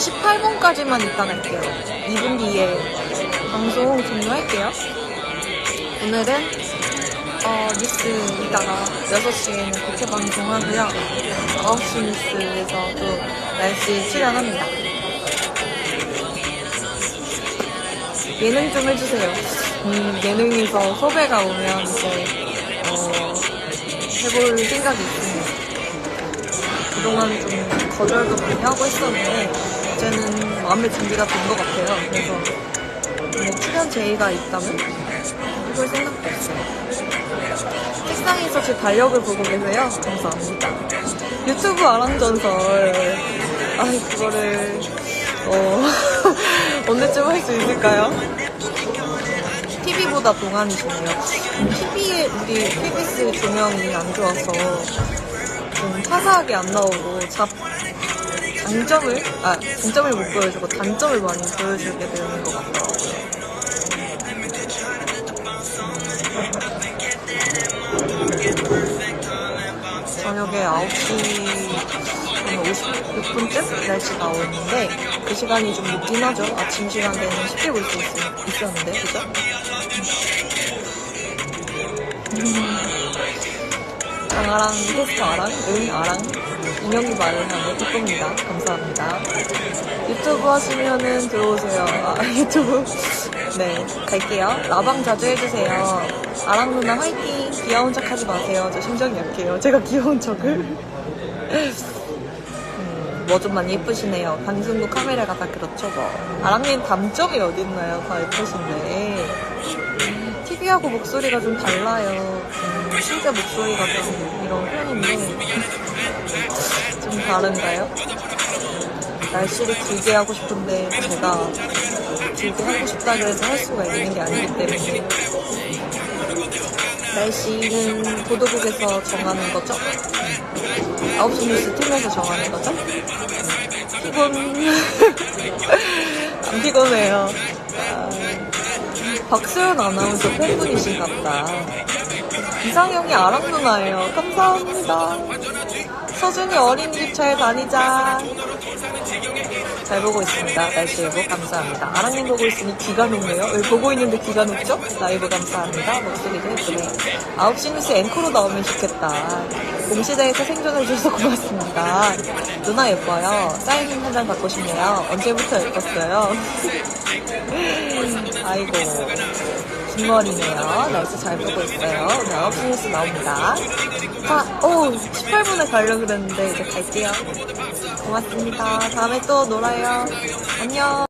18분까지만 이따 갈게요. 2분 뒤에 방송 종료할게요. 오늘은 어, 뉴스 이따가 6시에는 국회 방송하고요. 9시 뉴스에서도 날씨 출연합니다. 예능 좀 해주세요. 음, 예능에서 섭외가 오면 이제 어, 해볼 생각이 있습니다. 그동안 좀 거절도 많이 하고 있었는데 이제는 마음의 준비가 된 것 같아요. 그래서 뭐 출연 제의가 있다면 해볼 생각도 있어요. 책상에서 제 달력을 보고 계세요. 감사합니다. 유튜브 아랑전설. 아, 그거를, 어, 언제쯤 할 수 있을까요? TV보다 동안이시네요. TV에, 우리 KBS 조명이 안 좋아서 좀 화사하게 안 나오고, 잡, 장점을, 아, 장점을 못 보여주고 단점을 많이 보여주게 되는 것 같더라고요. 저녁에 9시 한 56분쯤 날씨 나오는데 그 시간이 좀 늦긴 하죠. 아침 시간대는 쉽게 볼 수 있었는데 그죠? 음. 장아랑 테스트 아랑 응 아랑 인형이 말을 하네 기쁩니다. 감사합니다. 유튜브 하시면은 들어오세요. 아, 유튜브 네 갈게요. 라방 자주 해주세요. 아랑 누나 화이팅. 귀여운 척 하지 마세요. 저 심장이 약해요. 제가 귀여운 척을. 뭐좀 많이 예쁘시네요. 방송국 카메라가 다 그렇죠 뭐. 아랑님 단점이 어딨나요? 다 예쁘신데. TV하고 목소리가 좀 달라요. 음, 실제 목소리가 좀 이런 편인데. 좀 다른가요? 날씨를 길게 하고 싶은데 제가 길게 하고 싶다 그래서 할 수가 있는 게 아니기 때문에 날씨는 보도국에서 정하는 거죠? 9시 뉴스 팀에서 정하는 거죠? 피곤 안 피곤해요 아, 박수현 아나운서 팬분이신가 보다 이상형이 아랑 누나예요 감사합니다 서준이 어린이집 잘 다니자 잘 보고 있습니다. 날씨 예보 감사합니다. 아랑님 보고 있으니 기가 녹네요. 왜 보고 있는데 기가 녹죠? 라이브 감사합니다. 목소리도 예쁘네. 9시 뉴스 앵커로 나오면 좋겠다. 공시대에서 생존해주셔서 고맙습니다. 누나 예뻐요. 사인 한 장 받고 싶네요. 언제부터 예뻤어요? 아이고. 긴 머리네요. 날씨 잘 보고 있어요. 오늘 9시 뉴스 나옵니다. 자, 오, 18분에 가려고 그랬는데 이제 갈게요. 고맙습니다. 다음에 또 놀아요. 안녕.